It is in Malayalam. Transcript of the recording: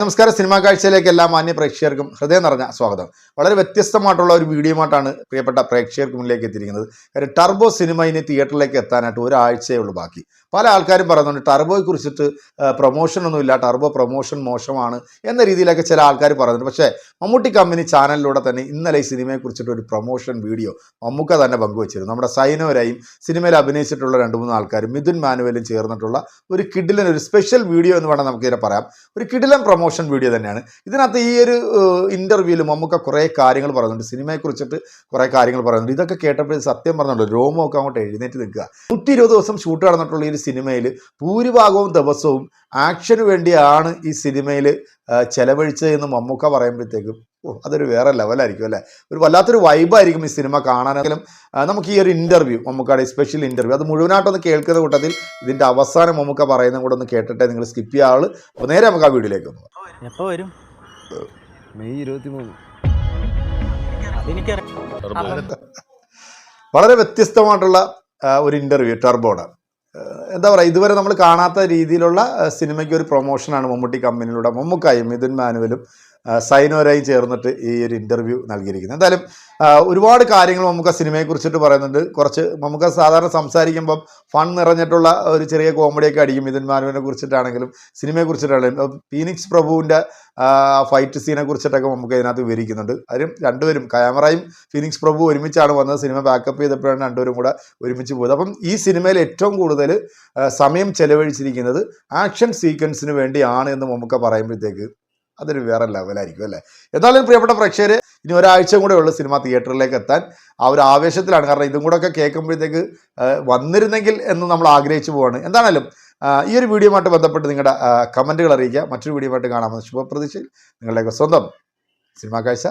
നമസ്കാരം. സിനിമാ കാഴ്ചയിലേക്ക് എല്ലാ മാന്യ പ്രേക്ഷകർക്കും ഹൃദയം നിറഞ്ഞ സ്വാഗതം. വളരെ വ്യത്യസ്തമായിട്ടുള്ള ഒരു വീഡിയോമായിട്ടാണ് പ്രിയപ്പെട്ട പ്രേക്ഷകർക്ക് മുന്നിലേക്ക് എത്തിയിരിക്കുന്നത്. കാര്യം ടർബോ സിനിമ ഇനി തിയേറ്ററിലേക്ക് എത്താനായിട്ട് ഒരാഴ്ചയേ ഉള്ളൂ ബാക്കി. പല ആൾക്കാരും പറയുന്നുണ്ട് ടർബോയെ കുറിച്ചിട്ട് പ്രൊമോഷൻ ഒന്നുമില്ല ടർബോ പ്രൊമോഷൻ മോശമാണ് എന്ന രീതിയിലൊക്കെ ചില ആൾക്കാർ പറയുന്നുണ്ട്. പക്ഷേ മമ്മൂട്ടി കമ്പനി ചാനലിലൂടെ തന്നെ ഇന്നലെ ഈ സിനിമയെ കുറിച്ചിട്ട് ഒരു പ്രൊമോഷൻ വീഡിയോ മമ്മൂക്ക തന്നെ പങ്കുവച്ചിരുന്നു. നമ്മുടെ സൈനോരായും സിനിമയിൽ അഭിനയിച്ചിട്ടുള്ള രണ്ട് മൂന്ന് ആൾക്കാരും മിഥുൻ മാനുവലും ചേർന്നിട്ടുള്ള ഒരു കിഡിലൻ ഒരു സ്പെഷ്യൽ വീഡിയോ എന്ന് വേണം നമുക്കിതിനെ പറയാം. ഒരു കിഡിലൻ പ്രൊമോഷൻ വീഡിയോ തന്നെയാണ്. ഇതിനകത്ത് ഈ ഒരു ഇന്റർവ്യൂവിൽ മമ്മൂക്ക കുറേ കാര്യങ്ങൾ പറയുന്നുണ്ട്. സിനിമയെക്കുറിച്ചിട്ട് കുറേ കാര്യങ്ങൾ പറയുന്നുണ്ട്. ഇതൊക്കെ കേട്ടപ്പോൾ സത്യം പറഞ്ഞുള്ളൂ രോമമൊക്കെ അങ്ങോട്ട് എഴുന്നേറ്റ് നിൽക്കുക. നൂറ്റി ഇരുപത് ദിവസം ഷൂട്ട് നടന്നിട്ടുള്ള ഈ സിനിമയിൽ ഭൂരിഭാഗവും ദിവസവും ആക്ഷന് വേണ്ടിയാണ് ഈ സിനിമയിൽ ചെലവഴിച്ചതെന്ന് മമ്മൂക്ക പറയുമ്പോഴത്തേക്കും ഓ അതൊരു വേറെ ലെവലായിരിക്കും അല്ലേ? ഒരു വല്ലാത്തൊരു വൈബായിരിക്കും ഈ സിനിമ കാണാനെങ്കിലും നമുക്ക് ഈ ഒരു ഇന്റർവ്യൂ മമ്മൂക്കയുടെ സ്പെഷ്യൽ ഇന്റർവ്യൂ അത് മുഴുവനായിട്ടൊന്ന് കേൾക്കുന്ന കൂട്ടത്തിൽ ഇതിന്റെ അവസാനം മമ്മൂക്ക പറയുന്ന കൂടെ ഒന്ന് കേട്ടിട്ട് നിങ്ങൾ സ്കിപ്പ് ചെയ്യാൾ അപ്പോൾ നേരെ നമുക്ക് ആ വീഡിയോയിലേക്ക് ഒന്ന് എപ്പോൾ വരും? മെയ് ഇരുപത്തി മൂന്ന് വളരെ വ്യത്യസ്തമായിട്ടുള്ള ഒരു ഇന്റർവ്യൂ ടർബോയുടെ ആ, എന്താ പറയുക ഇതുവരെ നമ്മൾ കാണാത്ത രീതിയിലുള്ള സിനിമയ്ക്ക് ഒരു പ്രൊമോഷനാണ് മമ്മൂട്ടി കമ്പനിയിലൂടെ മമ്മൂക്കായും മിഥുൻ മാനുവലും സൈനോരായും ചേർന്നിട്ട് ഈ ഒരു ഇന്റർവ്യൂ നൽകിയിരിക്കുന്നത് എന്തായാലും ഒരുപാട് കാര്യങ്ങൾ നമുക്ക് സിനിമയെക്കുറിച്ചിട്ട് പറയുന്നുണ്ട്. കുറച്ച് നമുക്ക് സാധാരണ സംസാരിക്കുമ്പം ഫൺ നിറഞ്ഞിട്ടുള്ള ഒരു ചെറിയ കോമഡിയൊക്കെ അടിക്കും മിഥുൻ മാനുവിനെ കുറിച്ചിട്ടാണെങ്കിലും സിനിമയെ കുറിച്ചിട്ടാണെങ്കിലും. ഫീനിക്സ് പ്രഭുവിന്റെ ഫൈറ്റ് സീനെ കുറിച്ചിട്ടൊക്കെ നമുക്ക് ഇതിനകത്ത് വിവരിക്കുന്നുണ്ട്. അതിലും രണ്ടുപേരും ക്യാമറയും ഫീനിക്സ് പ്രഭു ഒരുമിച്ചാണ് വന്നത്. സിനിമ ബാക്കപ്പ് ചെയ്തപ്പോഴാണ് രണ്ടുപേരും കൂടെ ഒരുമിച്ച് പോയത്. അപ്പം ഈ സിനിമയിൽ ഏറ്റവും കൂടുതൽ സമയം ചെലവഴിച്ചിരിക്കുന്നത് ആക്ഷൻ സീക്വൻസിന് വേണ്ടിയാണ് എന്ന് നമുക്ക് പറയുമ്പോഴത്തേക്ക് അതൊരു വേറെ ലെവലായിരിക്കും അല്ലേ? എന്നാലും പ്രിയപ്പെട്ട പ്രേക്ഷകർ ഇനി ഒരാഴ്ച കൂടെ ഉള്ളു സിനിമ തിയേറ്ററിലേക്ക് എത്താൻ. ആ ഒരു ആവേശത്തിലാണ്. കാരണം ഇതും കൂടെ ഒക്കെ കേൾക്കുമ്പോഴത്തേക്ക് വന്നിരുന്നെങ്കിൽ എന്ന് നമ്മൾ ആഗ്രഹിച്ചു പോവാണ്. എന്താണേലും ഈ ഒരു വീഡിയോയുമായിട്ട് ബന്ധപ്പെട്ട് നിങ്ങളുടെ കമന്റുകൾ അറിയിക്കുക. മറ്റൊരു വീഡിയോയുമായിട്ട് കാണാമെന്ന് ശുഭപ്രതീക്ഷയിൽ നിങ്ങളുടെയൊക്കെ സ്വന്തം സിനിമാ കാഴ്ച